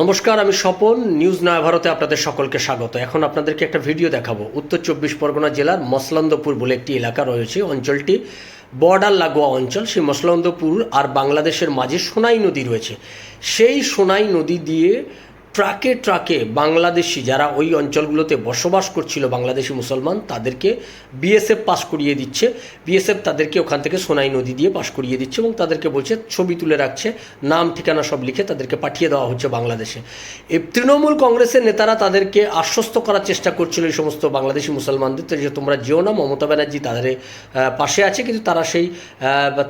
নমস্কার, আমি স্বপন। নিউজ নয় ভারতে আপনাদের সকলকে স্বাগত। এখন আপনাদেরকে একটা ভিডিও দেখাবো। উত্তর চব্বিশ পরগনা জেলার মসলন্দপুর বলে একটি এলাকা রয়েছে। অঞ্চলটি বর্ডার লাগোয়া অঞ্চল। সেই মসলন্দপুর আর বাংলাদেশের মাঝে সোনাই নদী রয়েছে। সেই সোনাই নদী দিয়ে ট্রাকে ট্রাকে বাংলাদেশি যারা ওই অঞ্চলগুলোতে বসবাস করছিল, বাংলাদেশি মুসলমান, তাদেরকে বিএসএফ পাস করিয়ে দিচ্ছে। বিএসএফ তাদেরকে ওখান থেকে সোনাই নদী দিয়ে পাস করিয়ে দিচ্ছে এবং তাদেরকে বলছে, ছবি তুলে রাখছে, নাম, ঠিকানা সব লিখে তাদেরকে পাঠিয়ে দেওয়া হচ্ছে বাংলাদেশে। এই তৃণমূল কংগ্রেসের নেতারা তাদেরকে আশ্বস্ত করার চেষ্টা করছিল এই সমস্ত বাংলাদেশি মুসলমানদের। যে তোমরা যেও না, মমতা ব্যানার্জি তাদের পাশে আছে, কিন্তু তারা সেই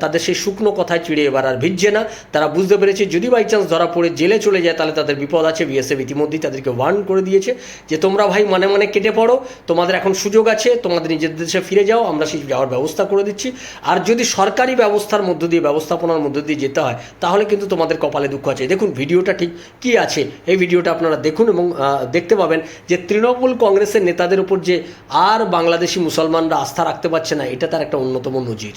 তাদের সেই শুকনো কথায় চিড়ে এবার আর ভিজছে না। তারা বুঝতে পেরেছে, যদি বাই চান্স ধরা পড়ে, জেলে চলে যায়, তাহলে তাদের বিপদ আছে বিএসএফ ইতিমধ্যেই তাদেরকে ওয়ার্ন করে দিয়েছে যে তোমরা ভাই মানে মানে কেটে পড়ো, তোমাদের এখন সুযোগ আছে, তোমাদের নিজেদের দেশে ফিরে যাও, আমরা সেই যাওয়ার ব্যবস্থা করে দিচ্ছি। আর যদি সরকারি ব্যবস্থার মধ্য দিয়ে, ব্যবস্থাপনার মধ্য দিয়ে যেতে হয়, তাহলে কিন্তু তোমাদের কপালে দুঃখ আছে। দেখুন, ভিডিওটা ঠিক কি আছে? এই ভিডিওটা আপনারা দেখুন এবং দেখতে পাবেন যে তৃণমূল কংগ্রেসের নেতাদের উপর যে আর বাংলাদেশি মুসলমানরা আস্থা রাখতে পারছে না, এটা তার একটা অন্যতম নজির।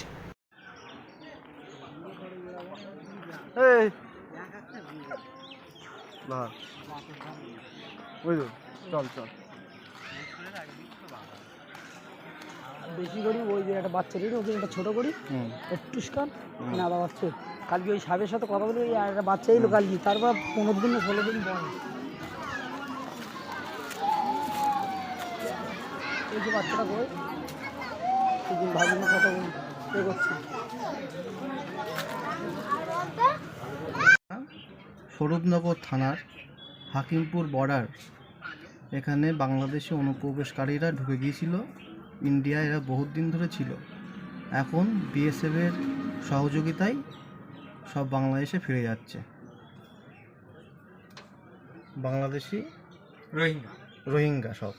না। ওই তো, চল চল। বেশি করি ওই যে একটা বাচ্চা দিন ওকে একটা ছোটো করি। একটু স্কান। না আবার বাচ্চা কালকে ওই সাহেবের সাথে কথা বলি আর একটা বাচ্চা এলো কালকে। তারপর পনেরো দিন ষোলো দিন বন্ধ এই যে বাচ্চাটা কই? এই দিন ভাবি কথা বলি এ করছি? স্বরূপনগর থানার হাকিমপুর বর্ডার। এখানে বাংলাদেশে অনুপ্রবেশকারীরা ঢুকে গিয়েছিল। ইন্ডিয়া এরা বহুত দিন ধরে ছিল। এখন বিএসএফের সহযোগিতায় সব বাংলাদেশে ফিরে যাচ্ছে। বাংলাদেশি রোহিঙ্গা। রোহিঙ্গা সব।